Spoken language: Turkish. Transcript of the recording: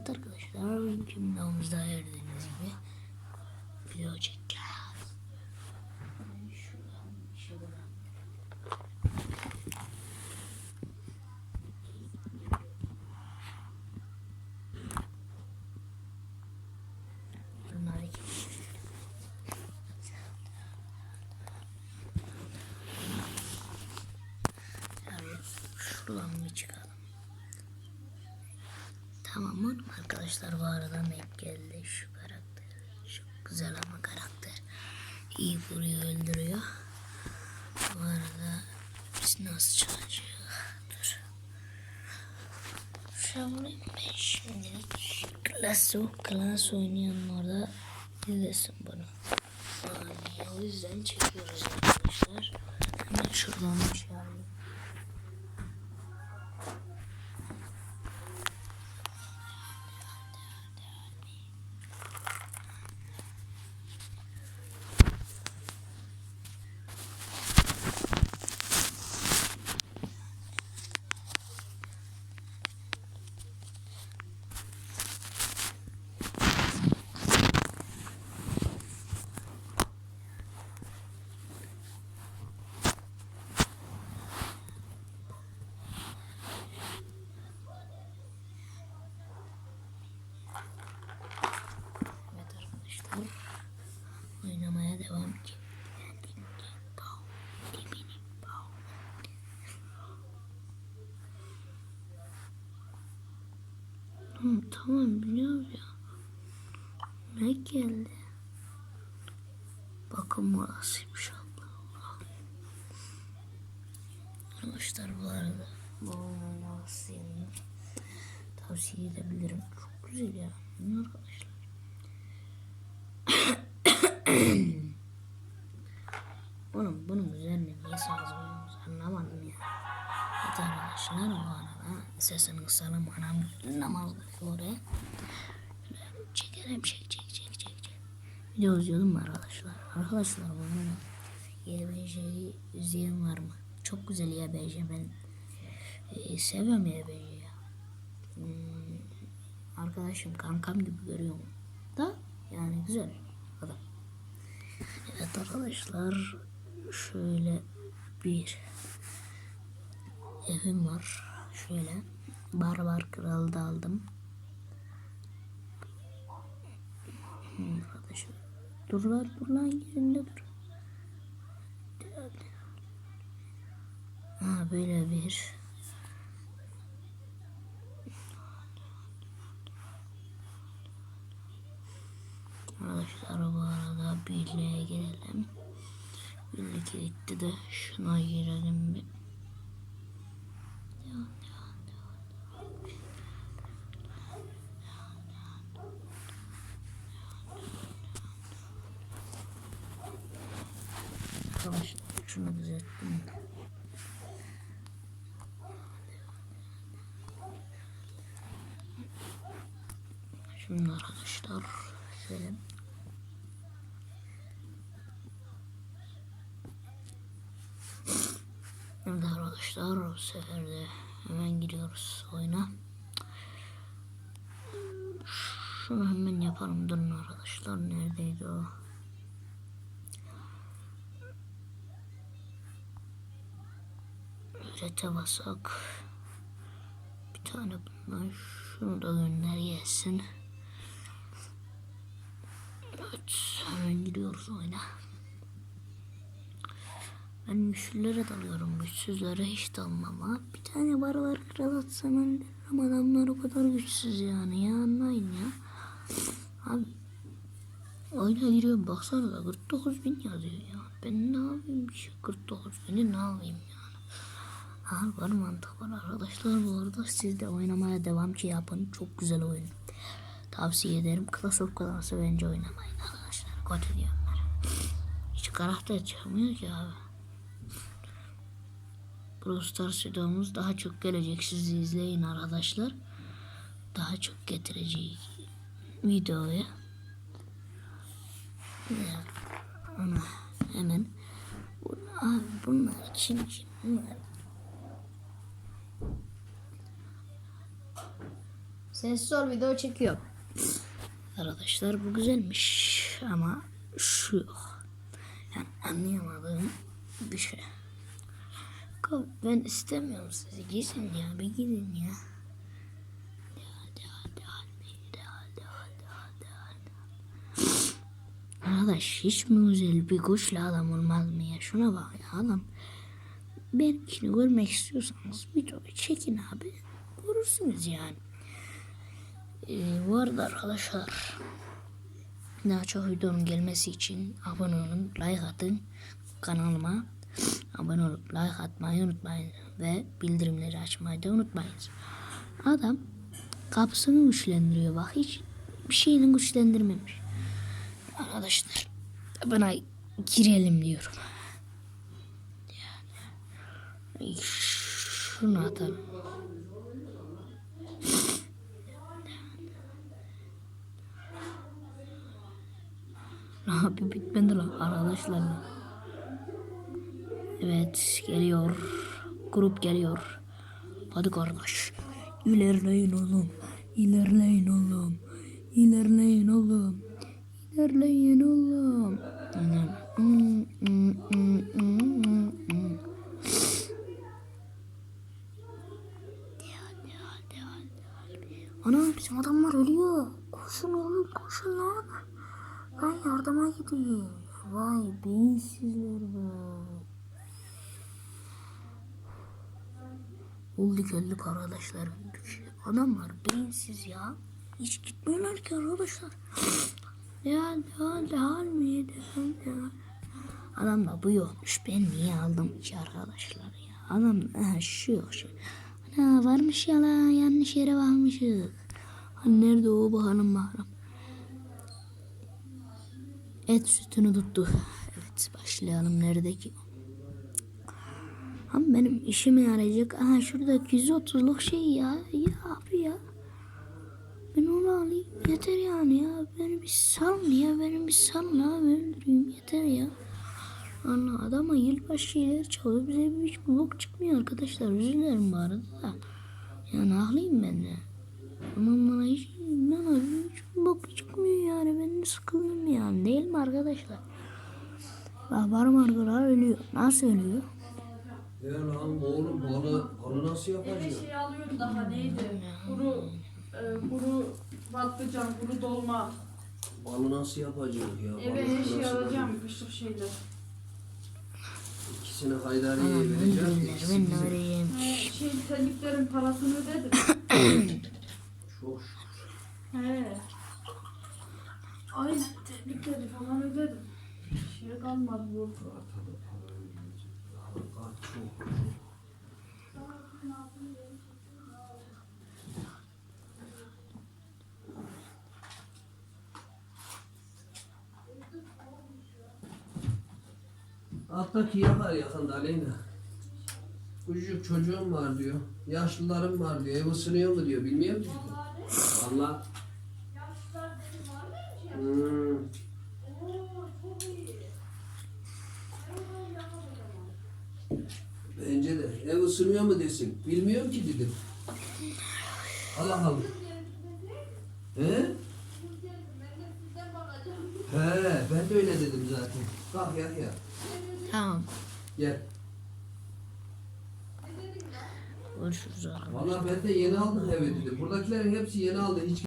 Evet arkadaşlar bugünkü videomuzda gördüğünüz gibi video çekeceğiz. Şuradan, bir çıkalım. Tamam mı arkadaşlar bu arada geldi şu karakter. Çok güzel ama karakter. İyi vuruyor öldürüyor. Bu arada biz nasıl çıkacağız? Dur. Buraya ben şimdilik klas, klas oynayanlar da izlesin bunu. Yani o yüzden çekiyoruz arkadaşlar. Hemen şuradan bir şey alayım. Evet arkadaşlar. Oynamaya devam ki. Tamam, tamam biliyoruz ya. Ne geldi? Bakın burasıymış Allah. Arkadaşlar bu arada bu oynamasını tavsiye edebilirim. Çok güzel ya. Arkadaşlar? Oğlum bunun üzerine niye sağlıyorsunuz anlamadım ya. Evet arkadaşlar bu arada sesini kısalım anam namaz Mu arkadaşlar? Arkadaşlar bu arada YBJ'yi izleyen var mı? Çok güzel YBJ ben e, seviyorum YBJ'yi ya. Hmm, arkadaşım kankam gibi görüyorum. Da yani güzel adam. Evet arkadaşlar şöyle bir evim var. Şöyle barbar kralı da aldım. Hmm, Arkadaşlar dur lan dur lan yerinde dur. Ha böyle bir Arkadaşlar bu arada birliğe girelim. Birlik gitti de şuna girelim bir. Devam, devam, devam. Arkadaşlar şunu düzelttim. Şimdi arkadaşlar şöyle Şimdi arkadaşlar bu sefer de hemen giriyoruz oyuna. Şunu hemen yapalım durun arkadaşlar. Neredeydi o? Ürete basak. Bir tane bundan şunu da gönder gelsin. Evet hemen gidiyoruz oyuna. Ben güçlülere dalıyorum. Güçsüzlere hiç dalmam ha. Bir tane barbar kral atsam öldürürüm. Adamlar o kadar güçsüz yani. Ya anlayın ya. Abi. Oyuna giriyorum. Baksana da 49 bin yazıyor ya. Ben ne yapayım şu 49 bini ne yapayım yani. Ha var mantık var arkadaşlar. Bu arada siz de oynamaya devam ki yapın. Çok güzel oyun. Tavsiye ederim. Clash of Clans'ı bence oynamayın arkadaşlar. Kötü diyorlar. Hiç karakter çıkmıyor ki abi. Brawl Stars videomuz daha çok gelecek. Siz izleyin arkadaşlar. Daha çok getireceğiz videoya. Ona hemen bu- abi bunlar kim kim bunlar Sessiz ol video çekiyor. Arkadaşlar bu güzelmiş ama şu yok. Yani anlayamadığım bir şey. Ben istemiyorum sizi. Gidin ya bir gidin ya. Arkadaş hiç mi güzel bir kuşla adam olmaz mı ya? Şuna bak ya adam. Benimkini görmek istiyorsanız videoyu çekin abi. Görürsünüz yani. Ee, bu arada arkadaşlar daha çok videonun gelmesi için abone olun, like atın kanalıma. Abone olup like atmayı unutmayın ve bildirimleri açmayı da unutmayın. Adam kapısını güçlendiriyor bak hiç bir şeyini güçlendirmemiş. Arkadaşlar bana girelim diyorum. Yani şunu atalım. Abi bitmedi lan arkadaşlar. Evet geliyor. Grup geliyor. Hadi kardeş. İlerleyin oğlum. İlerleyin oğlum. İlerleyin oğlum. İlerleyin oğlum. Ana bizim adamlar ölüyor. Koşun oğlum koşun lan. Ben yardıma gideyim. Vay beyinsizler be. Öldük öldük arkadaşlar. Adamlar beyinsiz ya. Hiç gitmiyorlar ki arkadaşlar. Ya hal hal mi ya. Adam da bu yokmuş. Ben niye aldım ki arkadaşlar ya. Adam ha, şu yok şu. Ana varmış ya la yanlış yere varmışız. Hani nerede o bakalım bakalım. Et sütünü tuttu. Evet başlayalım. Nerede ki? Ama benim işime yarayacak. Aha şurada 130'luk şey ya. Ya abi ya. Ben onu alayım. Yeter yani ya. Beni bir salın ya. Beni bir salın abi. Öldüreyim. Yeter ya. Anla adama yılbaşı şeyler çalıyor. Bize hiç blok çıkmıyor arkadaşlar. Üzülürüm bu arada da. Yani haklıyım ben de. Ama bana hiç, bana hiç bok çıkmıyor yani. Ben de sıkıldım yani. Değil mi arkadaşlar? Bak barım arkalar ölüyor. Nasıl ölüyor? Ya lan oğlum balı, balı nasıl yapacağız? şey alıyorum daha neydi? Kuru e, kuru patlıcan, kuru dolma. Balı nasıl yapacağız ya? Eve her şey alacağım kışlık şeyler. İkisini Haydari'ye Anam vereceğiz. öldürdüler. ikisi Ben de vereyim. Şey terliklerin parasını ödedim. Çok şükür. He. Aynen terlikleri falan ödedim. Bir şey kalmadı bu. Tabii para ödeyecek. Daha kart çok. Alttaki yakar yakında Aleyna. Küçücük çocuğum var diyor. Yaşlılarım var diyor. Ev ısınıyor mu diyor. Bilmiyorum ki. Valla. Hmm. Bence de. Ev ısınıyor mu desin. Bilmiyorum ki dedim. Allah Allah. He? He, ben de öyle dedim zaten. Kalk ya ya. Tamam. Gel. Arkadaşlar. Vallahi ben de yeni aldık evi dedim. Buradakilerin hepsi yeni aldı. Hiç